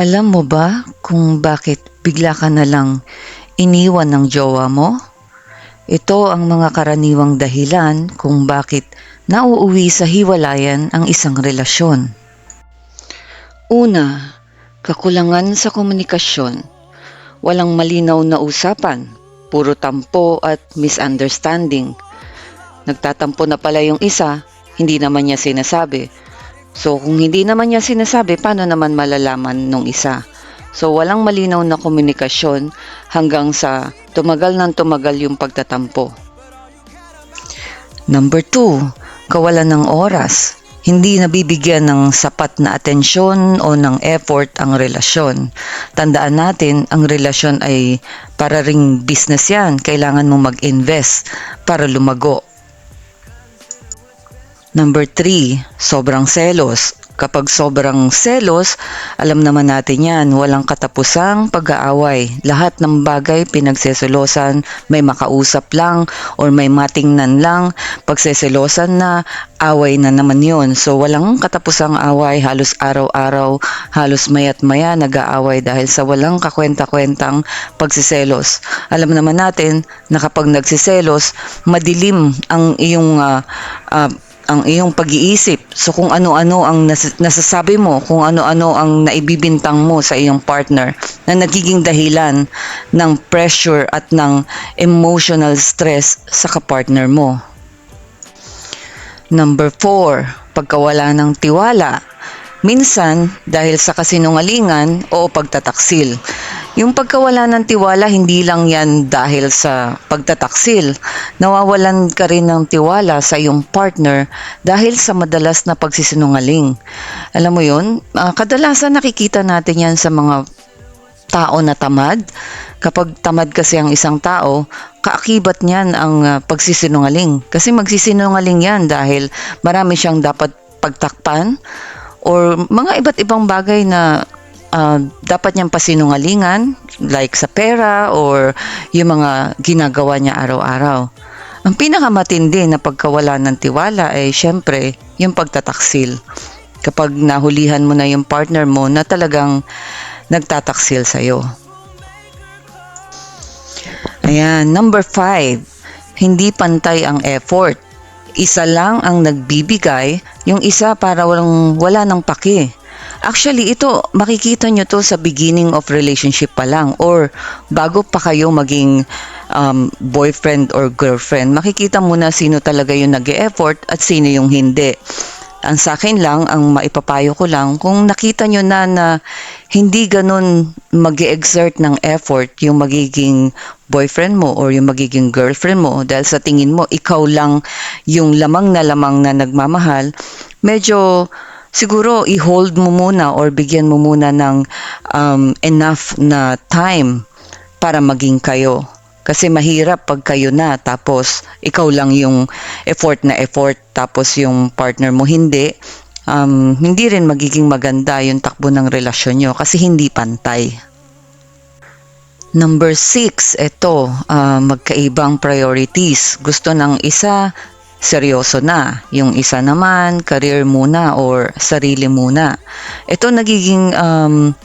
Alam mo ba kung bakit bigla ka na lang iniwan ng jowa mo? Ito ang mga karaniwang dahilan kung bakit nauuwi sa hiwalayan ang isang relasyon. Una, kakulangan sa komunikasyon. Walang malinaw na usapan, puro tampo at misunderstanding. Nagtatampo na pala yung isa, hindi naman niya sinasabi. So kung hindi naman niya sinasabi, paano naman malalaman nung isa? So walang malinaw na komunikasyon hanggang sa tumagal ng tumagal yung pagtatampo. Number two, kawalan ng oras. Hindi nabibigyan ng sapat na atensyon o ng effort ang relasyon. Tandaan natin, ang relasyon ay para ring business yan. Kailangan mo mag-invest para lumago. Number three, sobrang selos. Kapag sobrang selos, alam naman natin yan, walang katapusang pag-aaway. Lahat ng bagay pinagseselosan, may makausap lang or may matingnan lang. Pagseselosan na, away na naman yon So walang katapusang away, halos araw-araw, halos mayat maya nag-aaway dahil sa walang kakwenta-kwentang pagsiselos. Alam naman natin na kapag nagsiselos, madilim ang iyong uh, uh, ang iyong pag-iisip. So kung ano-ano ang nas- nasasabi mo, kung ano-ano ang naibibintang mo sa iyong partner na nagiging dahilan ng pressure at ng emotional stress sa kapartner mo. Number 4, pagkawala ng tiwala. Minsan, dahil sa kasinungalingan o pagtataksil. Yung pagkawala ng tiwala, hindi lang yan dahil sa pagtataksil. Nawawalan ka rin ng tiwala sa iyong partner dahil sa madalas na pagsisinungaling. Alam mo yun, uh, kadalasan nakikita natin yan sa mga tao na tamad. Kapag tamad kasi ang isang tao, kaakibat niyan ang uh, pagsisinungaling. Kasi magsisinungaling yan dahil marami siyang dapat pagtakpan or mga iba't ibang bagay na uh, dapat niyang pasinungalingan like sa pera or yung mga ginagawa niya araw-araw. Ang pinakamatindi na pagkawala ng tiwala ay syempre yung pagtataksil. Kapag nahulihan mo na yung partner mo na talagang nagtataksil sa'yo. Ayan, number five, hindi pantay ang effort. Isa lang ang nagbibigay, yung isa para walang, wala ng paki. Actually, ito, makikita nyo to sa beginning of relationship pa lang or bago pa kayo maging um, boyfriend or girlfriend, makikita mo na sino talaga yung nag effort at sino yung hindi. Ang sa akin lang, ang maipapayo ko lang, kung nakita nyo na na hindi ganun mag exert ng effort yung magiging boyfriend mo or yung magiging girlfriend mo dahil sa tingin mo, ikaw lang yung lamang na lamang na nagmamahal, medyo siguro i-hold mo muna or bigyan mo muna ng um, enough na time para maging kayo. Kasi mahirap pag kayo na tapos ikaw lang yung effort na effort tapos yung partner mo hindi. Um, hindi rin magiging maganda yung takbo ng relasyon nyo kasi hindi pantay. Number six, ito, uh, magkaibang priorities. Gusto ng isa, seryoso na. Yung isa naman, career muna or sarili muna. Ito nagiging um,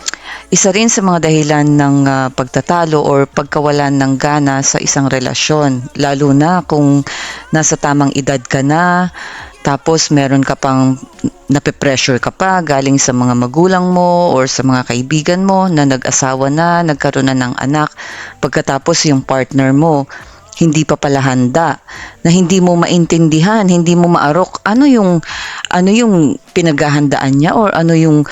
isa rin sa mga dahilan ng uh, pagtatalo or pagkawalan ng gana sa isang relasyon. Lalo na kung nasa tamang edad ka na, tapos meron ka pang nape-pressure ka pa galing sa mga magulang mo or sa mga kaibigan mo na nag-asawa na, nagkaroon na ng anak. Pagkatapos yung partner mo, hindi pa pala handa, na hindi mo maintindihan, hindi mo maarok ano yung ano yung pinaghahandaan niya or ano yung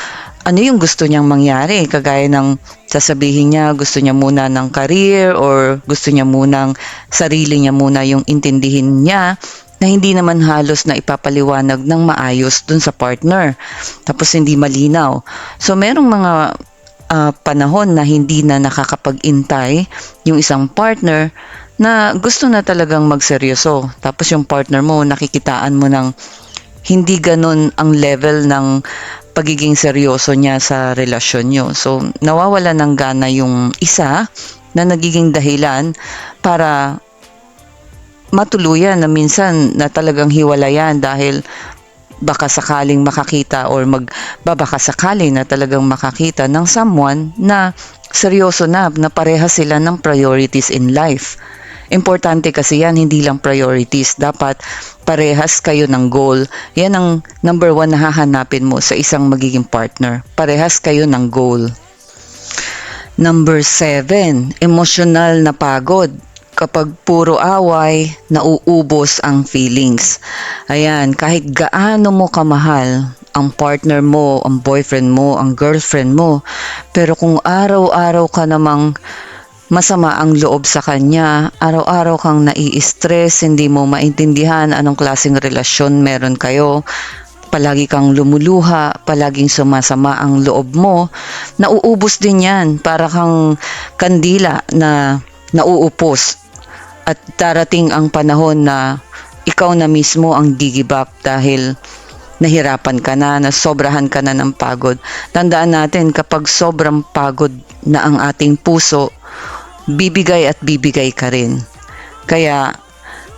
ano yung gusto niyang mangyari. Kagaya ng sasabihin niya gusto niya muna ng career or gusto niya munang sarili niya muna yung intindihin niya na hindi naman halos na ipapaliwanag ng maayos dun sa partner. Tapos hindi malinaw. So merong mga uh, panahon na hindi na nakakapag-intay yung isang partner na gusto na talagang magseryoso. Tapos yung partner mo, nakikitaan mo ng hindi ganun ang level ng pagiging seryoso niya sa relasyon nyo. So, nawawala ng gana yung isa na nagiging dahilan para matuluyan na minsan na talagang hiwalayan dahil baka sakaling makakita or magbabaka sakali na talagang makakita ng someone na seryoso na, na pareha sila ng priorities in life. Importante kasi yan, hindi lang priorities. Dapat parehas kayo ng goal. Yan ang number one na hahanapin mo sa isang magiging partner. Parehas kayo ng goal. Number seven, emotional na pagod. Kapag puro away, nauubos ang feelings. Ayan, kahit gaano mo kamahal ang partner mo, ang boyfriend mo, ang girlfriend mo, pero kung araw-araw ka namang masama ang loob sa kanya, araw-araw kang nai-stress, hindi mo maintindihan anong klaseng relasyon meron kayo, palagi kang lumuluha, palaging sumasama ang loob mo, nauubos din yan. Para kang kandila na nauupos. At darating ang panahon na ikaw na mismo ang give up dahil nahirapan ka na, nasobrahan ka na ng pagod. Tandaan natin kapag sobrang pagod na ang ating puso, bibigay at bibigay ka rin. Kaya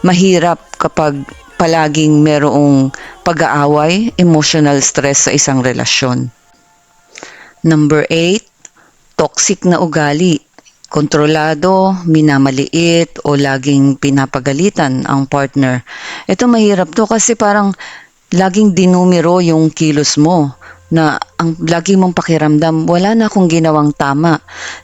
mahirap kapag palaging merong pag-aaway, emotional stress sa isang relasyon. Number 8, toxic na ugali. Kontrolado, minamaliit o laging pinapagalitan ang partner. Ito mahirap to kasi parang laging dinumero yung kilos mo na ang lagi mong pakiramdam, wala na akong ginawang tama.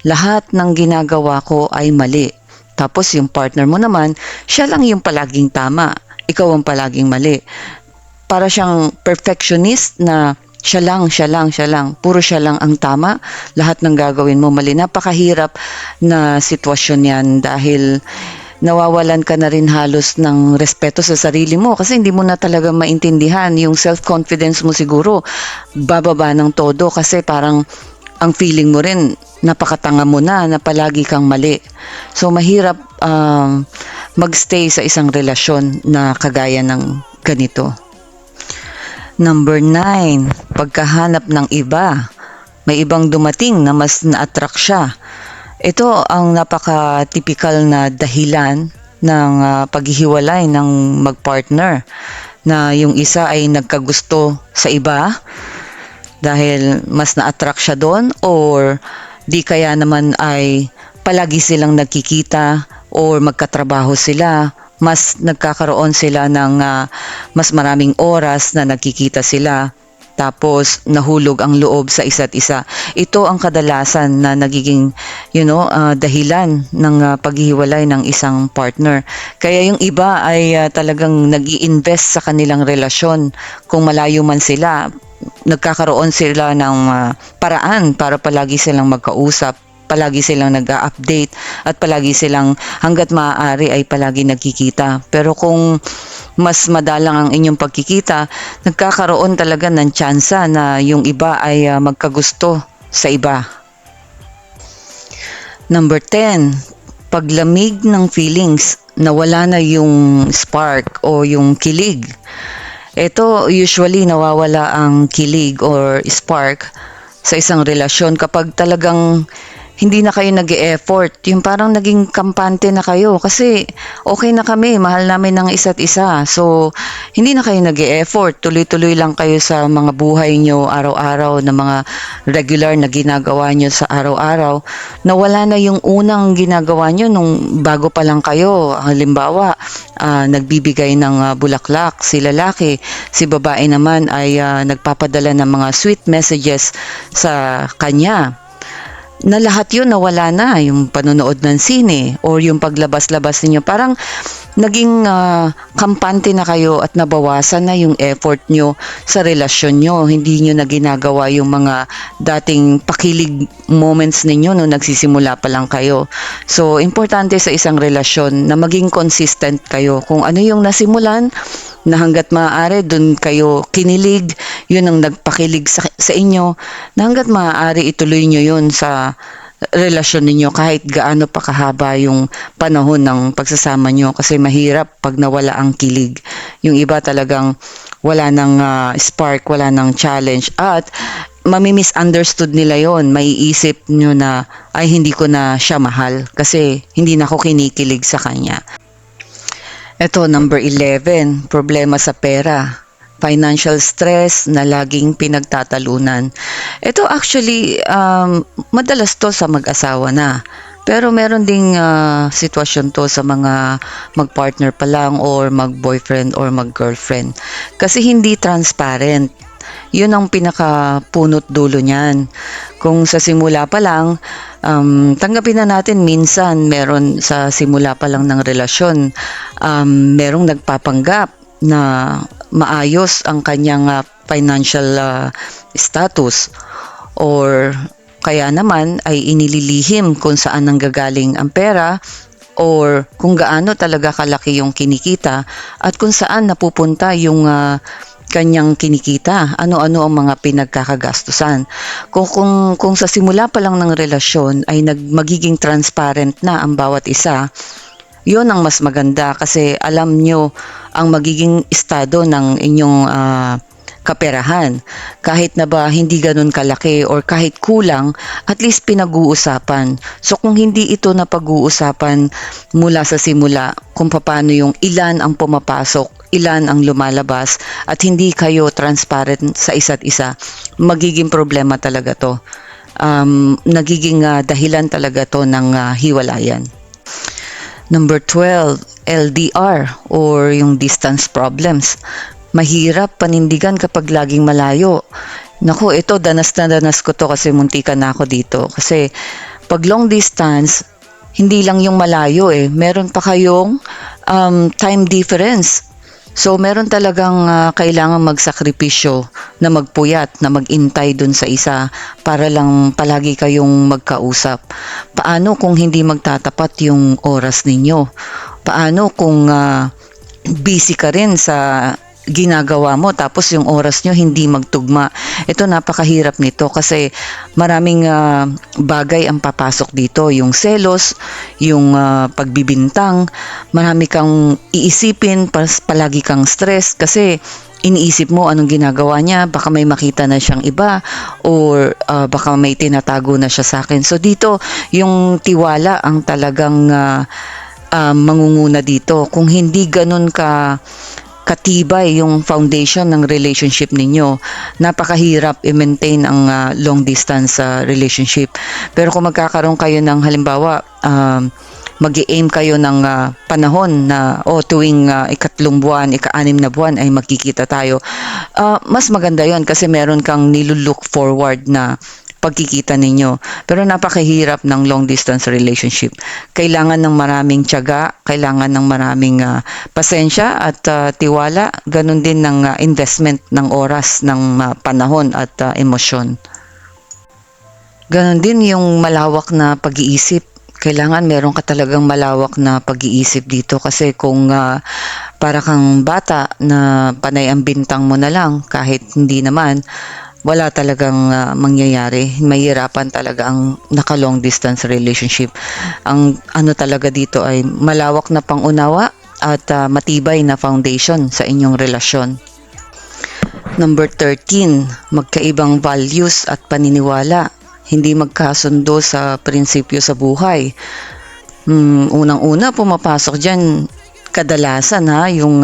Lahat ng ginagawa ko ay mali. Tapos yung partner mo naman, siya lang yung palaging tama. Ikaw ang palaging mali. Para siyang perfectionist na siya lang, siya lang, siya lang. Puro siya lang ang tama. Lahat ng gagawin mo mali. Napakahirap na sitwasyon yan dahil nawawalan ka na rin halos ng respeto sa sarili mo kasi hindi mo na talaga maintindihan yung self-confidence mo siguro bababa ng todo kasi parang ang feeling mo rin napakatanga mo na na palagi kang mali. So mahirap um, magstay sa isang relasyon na kagaya ng ganito. Number 9, pagkahanap ng iba. May ibang dumating na mas na-attract siya. Ito ang napaka-typical na dahilan ng uh, paghihiwalay ng magpartner na yung isa ay nagkagusto sa iba dahil mas na-attract siya doon or di kaya naman ay palagi silang nagkikita or magkatrabaho sila. Mas nagkakaroon sila ng uh, mas maraming oras na nagkikita sila tapos nahulog ang loob sa isa't isa. Ito ang kadalasan na nagiging you know uh, dahilan ng uh, paghihiwalay ng isang partner. Kaya yung iba ay uh, talagang nag-iinvest sa kanilang relasyon kung malayo man sila nagkakaroon sila ng uh, paraan para palagi silang magkausap palagi silang nag-update at palagi silang hanggat maaari ay palagi nagkikita. Pero kung mas madalang ang inyong pagkikita, nagkakaroon talaga ng tsansa na yung iba ay uh, magkagusto sa iba. Number 10, paglamig ng feelings, nawala na yung spark o yung kilig. Ito usually nawawala ang kilig or spark sa isang relasyon kapag talagang hindi na kayo nag effort Yung parang naging kampante na kayo kasi okay na kami, mahal namin ng isa't isa. So, hindi na kayo nag effort Tuloy-tuloy lang kayo sa mga buhay nyo araw-araw na mga regular na ginagawa nyo sa araw-araw. Nawala na yung unang ginagawa nyo nung bago pa lang kayo. Halimbawa, uh, nagbibigay ng uh, bulaklak si lalaki. Si babae naman ay uh, nagpapadala ng mga sweet messages sa kanya na lahat yun nawala na, yung panonood ng sine or yung paglabas-labas ninyo. Parang naging uh, kampante na kayo at nabawasan na yung effort nyo sa relasyon nyo. Hindi nyo na ginagawa yung mga dating pakilig moments ninyo no nagsisimula pa lang kayo. So, importante sa isang relasyon na maging consistent kayo. Kung ano yung nasimulan, na hanggat maaari doon kayo kinilig, yun ang nagpakilig sa, sa inyo, na hanggat maaari ituloy nyo yun sa relasyon ninyo kahit gaano pa kahaba yung panahon ng pagsasama nyo kasi mahirap pag nawala ang kilig. Yung iba talagang wala nang uh, spark, wala nang challenge at mami-misunderstood nila yon maiisip nyo na ay hindi ko na siya mahal kasi hindi na ako kinikilig sa kanya ito, number 11, problema sa pera. Financial stress na laging pinagtatalunan. Ito actually, um, madalas to sa mag-asawa na. Pero meron ding ah, sitwasyon to sa mga mag-partner pa lang or mag-boyfriend or mag-girlfriend. Kasi hindi transparent. Yun ang pinaka-punot dulo niyan. Kung sa simula pa lang, um, tanggapin na natin minsan meron sa simula pa lang ng relasyon, um, merong nagpapanggap na maayos ang kanyang ah, financial ah, status or kaya naman ay inililihim kung saan nanggagaling ang pera or kung gaano talaga kalaki yung kinikita at kung saan napupunta yung ah, kanyang kinikita, ano-ano ang mga pinagkakagastusan. Kung, kung, kung sa simula pa lang ng relasyon ay nag, magiging transparent na ang bawat isa, yun ang mas maganda kasi alam nyo ang magiging estado ng inyong ah, kaperahan. Kahit na ba hindi ganun kalaki or kahit kulang, at least pinag-uusapan. So kung hindi ito na pag-uusapan mula sa simula, kung paano yung ilan ang pumapasok, ilan ang lumalabas, at hindi kayo transparent sa isa't isa, magiging problema talaga to. Um, nagiging ah, dahilan talaga to ng ah, hiwalayan. Number 12, LDR or yung distance problems. Mahirap panindigan kapag laging malayo. Naku, ito danas na danas ko to kasi muntikan na ako dito. Kasi pag long distance, hindi lang yung malayo eh. Meron pa kayong um, time difference. So meron talagang ah, kailangan magsakripisyo na magpuyat, na magintay dun sa isa para lang palagi kayong magkausap. Paano kung hindi magtatapat yung oras ninyo? Paano kung ah, busy ka rin sa ginagawa mo tapos yung oras nyo hindi magtugma. Ito napakahirap nito kasi maraming ah, bagay ang papasok dito. Yung selos, yung ah, pagbibintang, marami kang iisipin, palagi kang stress kasi iniisip mo anong ginagawa niya, baka may makita na siyang iba or ah, baka may tinatago na siya sa akin. So dito, yung tiwala ang talagang ah, ah, mangunguna dito. Kung hindi ganun ka katibay yung foundation ng relationship ninyo. Napakahirap i-maintain ang ah, long distance ah, relationship. Pero kung magkakaroon kayo ng halimbawa, um, mag aim kayo ng ah, panahon na o tuwing ah, ikatlong buwan, ika-anim na buwan ay magkikita tayo. Ah, mas maganda yon kasi meron kang nilulook forward na pagkikita ninyo. Pero napakahirap ng long distance relationship. Kailangan ng maraming tiyaga, kailangan ng maraming ah, pasensya at ah, tiwala, ganun din ng ah, investment ng oras, ng ah, panahon at ah, emosyon. Ganon din yung malawak na pag-iisip. Kailangan meron ka talagang malawak na pag-iisip dito kasi kung ah, para kang bata na panay ang bintang mo na lang kahit hindi naman, wala talagang ah, mangyayari. Mahirapan talaga ang naka-long distance relationship. Ang ano talaga dito ay malawak na pangunawa at ah, matibay na foundation sa inyong relasyon. Number 13, magkaibang values at paniniwala. Hindi magkasundo sa prinsipyo sa buhay. Hmm, unang-una pumapasok dyan kadalasan ha, yung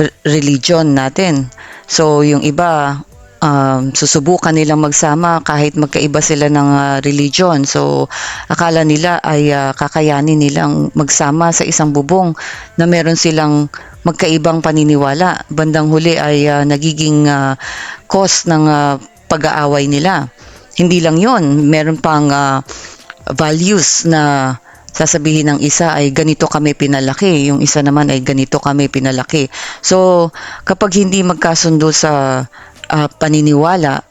re- religion natin. So yung iba um, susubukan nilang magsama kahit magkaiba sila ng ah, religion. So akala nila ay ah, kakayanin nilang magsama sa isang bubong na meron silang magkaibang paniniwala. Bandang huli ay ah, nagiging ah, cause ng ah, pag-aaway nila. Hindi lang yon, meron pang ah, values na sasabihin ng isa ay ganito kami pinalaki, yung isa naman ay ganito kami pinalaki. So, kapag hindi magkasundo sa ah, paniniwala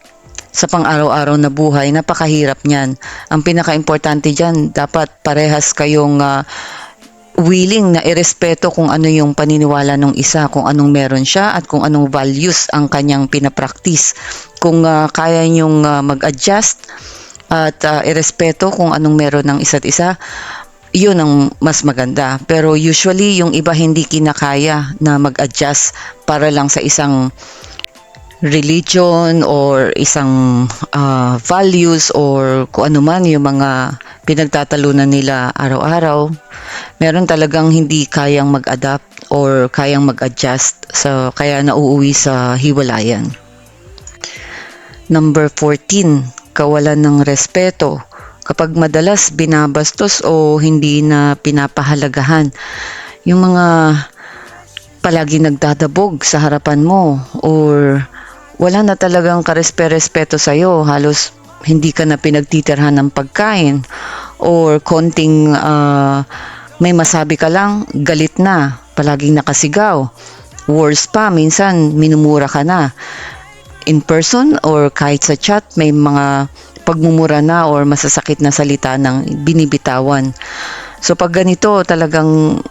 sa pang-araw-araw na buhay, napakahirap niyan. Ang pinaka-importante diyan, dapat parehas kayong ah, willing na irespeto kung ano yung paniniwala ng isa, kung anong meron siya at kung anong values ang kanyang pinapraktis. Kung ah, kaya niyong ah, mag-adjust at ah, irespeto kung anong meron ng isa't isa, yun ang mas maganda. Pero usually, yung iba hindi kinakaya na mag-adjust para lang sa isang religion or isang ah, values or kung ano man yung mga pinagtatalunan nila araw-araw. Meron talagang hindi kayang mag-adapt or kayang mag-adjust sa kaya nauuwi sa hiwalayan. Number 14, kawalan ng respeto. Kapag madalas binabastos o hindi na pinapahalagahan, yung mga palagi nagdadabog sa harapan mo or wala na talagang karespe-respeto sa'yo, halos hindi ka na pinagtitirhan ng pagkain or konting ah, may masabi ka lang, galit na, palaging nakasigaw. Worse pa, minsan minumura ka na. In person or kahit sa chat, may mga pagmumura na or masasakit na salita ng binibitawan. So pag ganito, talagang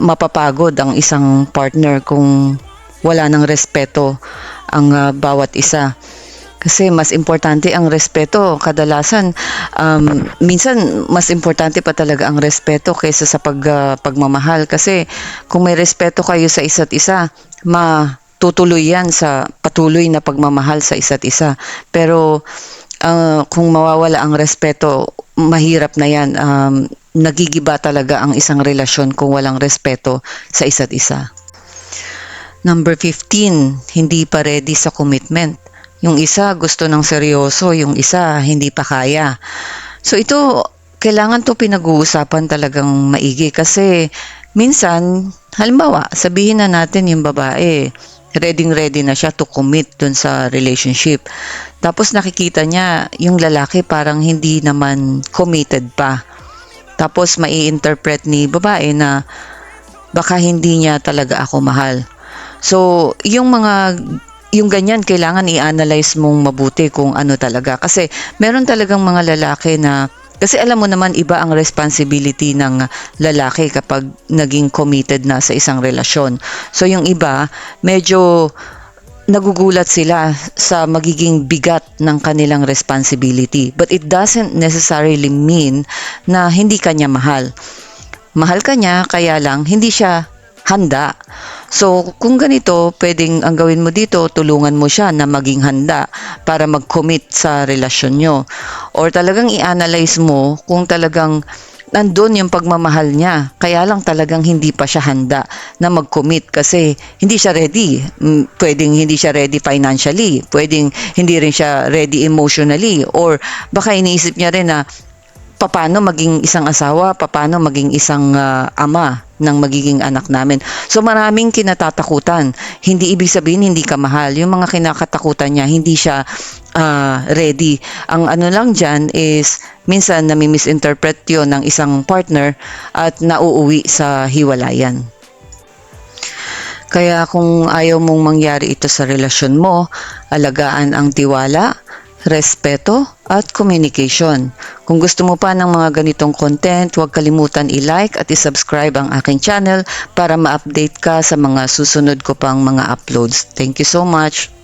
mapapagod ang isang partner kung wala ng respeto ang ah, bawat isa. Kasi mas importante ang respeto. Kadalasan, um, minsan mas importante pa talaga ang respeto kaysa sa pag, ah, pagmamahal. Kasi kung may respeto kayo sa isa't isa, matutuloy yan sa patuloy na pagmamahal sa isa't isa. Pero ah, kung mawawala ang respeto, mahirap na yan. Um, nagigiba talaga ang isang relasyon kung walang respeto sa isa't isa. Number 15, hindi pa ready sa commitment. Yung isa gusto ng seryoso, yung isa hindi pa kaya. So ito, kailangan to pinag-uusapan talagang maigi kasi minsan, halimbawa, sabihin na natin yung babae, ready ready na siya to commit dun sa relationship. Tapos nakikita niya yung lalaki parang hindi naman committed pa. Tapos mai-interpret ni babae na baka hindi niya talaga ako mahal. So, yung mga yung ganyan kailangan i-analyze mong mabuti kung ano talaga kasi meron talagang mga lalaki na kasi alam mo naman iba ang responsibility ng lalaki kapag naging committed na sa isang relasyon. So yung iba medyo nagugulat sila sa magiging bigat ng kanilang responsibility. But it doesn't necessarily mean na hindi kanya mahal. Mahal ka niya, kaya lang hindi siya handa. So, kung ganito, pwedeng ang gawin mo dito, tulungan mo siya na maging handa para mag-commit sa relasyon nyo. Or talagang i-analyze mo kung talagang nandun yung pagmamahal niya. Kaya lang talagang hindi pa siya handa na mag-commit kasi hindi siya ready. Mm, Pwedeng hindi siya ready financially. Pwedeng hindi rin siya ready emotionally. Or baka iniisip niya rin na paano maging isang asawa, paano maging isang ah, ama ng magiging anak namin. So maraming kinatatakutan. Hindi ibig sabihin hindi ka mahal. Yung mga kinakatakutan niya, hindi siya ah, ready. Ang ano lang dyan is minsan nami-misinterpret yun ng isang partner at nauuwi sa hiwalayan. Kaya kung ayaw mong mangyari ito sa relasyon mo, alagaan ang tiwala, respeto at communication. Kung gusto mo pa ng mga ganitong content, huwag kalimutan i-like at i-subscribe ang aking channel para ma-update ka sa mga susunod ko pang mga uploads. Thank you so much!